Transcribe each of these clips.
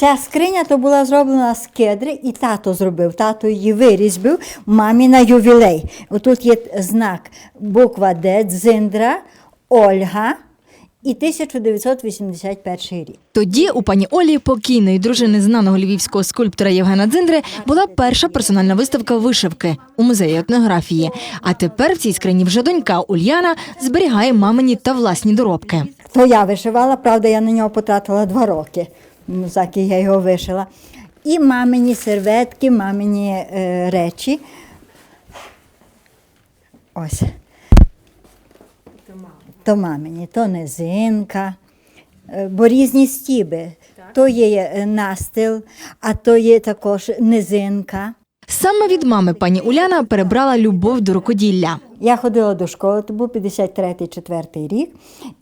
Ця скриня то була зроблена з кедри, і тато зробив. Тато її вирізбив мамі на ювілей. Отут є знак буква Д, Дзиндра, Ольга і 1981 рік. Тоді у пані Олі, покійної дружини знаного львівського скульптора Євгена Дзиндри, була перша персональна виставка вишивки у музеї етнографії. А тепер в цій скрині вже донька Ульяна зберігає мамині та власні доробки. То я вишивала, правда, я на нього потратила два роки, заки я його вишила. І мамині серветки, мамині е, речі. Ось. То мамині, то низинка, е, бо різні стіби. То є е, настил, а то є також низинка. Саме від мами пані Уляна перебрала любов до рукоділля. Я ходила до школи, то був 53-4 рік,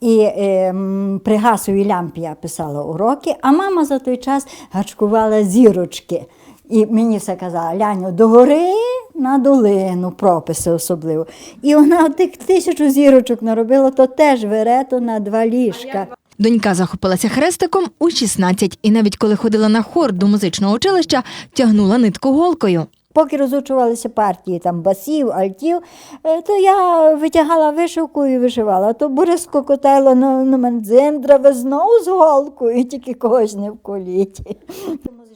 і е, при газовій лямпі я писала уроки, а мама за той час гачкувала зірочки. І мені все казала, Ляню, догори на долину, прописи особливо. І вона тих тисячу зірочок наробила, то теж верето на два ліжка. Донька захопилася хрестиком у 16 і навіть коли ходила на хор до музичного училища, тягнула нитку голкою. Поки розучувалися партії там басів, альтів, е, то я витягала вишивку і вишивала. То Бориско котайло на, на мене дзиндра, знову з голкою, тільки когось не в коліті.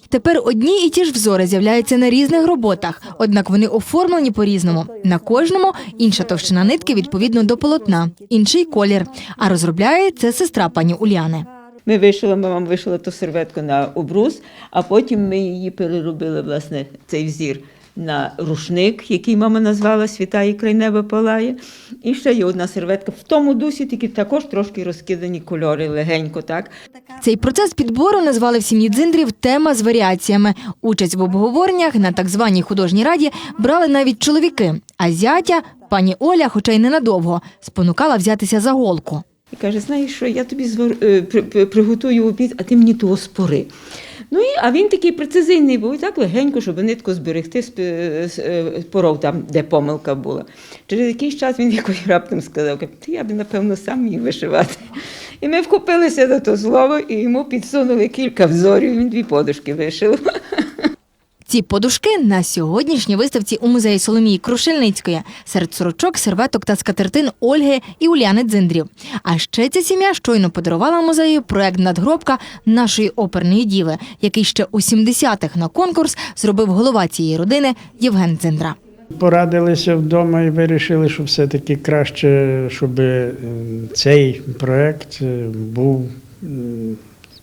Тепер одні і ті ж взори з'являються на різних роботах, однак вони оформлені по-різному. На кожному інша товщина нитки відповідно до полотна, інший колір. А розробляє це сестра пані Уляни. Ми вишила, мама вишила ту серветку на обрус, а потім ми її переробили, власне, цей взір на рушник, який мама назвала Світає край неба палає. І ще є одна серветка в тому дусі, тільки також трошки розкидані кольори, легенько, так. Цей процес підбору назвали в сім'ї дзиндрів тема з варіаціями. Участь в обговореннях на так званій художній раді брали навіть чоловіки. А зятя пані Оля, хоча й ненадовго, спонукала взятися за голку. І каже, знаєш що, я тобі звар... е, при- при- приготую обід, а ти мені того спори. Ну і, а він такий прецизийний був, і так легенько, щоб нитку зберегти, е, е, поров там, де помилка була. Через якийсь час він якось раптом сказав, «Ти я б, напевно, сам міг вишивати. І ми вхопилися за то слово, і йому підсунули кілька взорів, він дві подушки вишив. Ці подушки на сьогоднішній виставці у музеї Соломії Крушельницької серед сорочок, серветок та скатертин Ольги і Уляни Дзиндрів. А ще ця сім'я щойно подарувала музею проект надгробка нашої оперної діви, який ще у 70-х на конкурс зробив голова цієї родини Євген Дзиндра. Порадилися вдома і вирішили, що все-таки краще, щоб е, цей проект е, був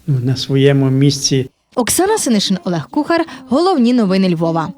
на своєму місці. Оксана Синишин, Олег Кухар. Головні новини Львова.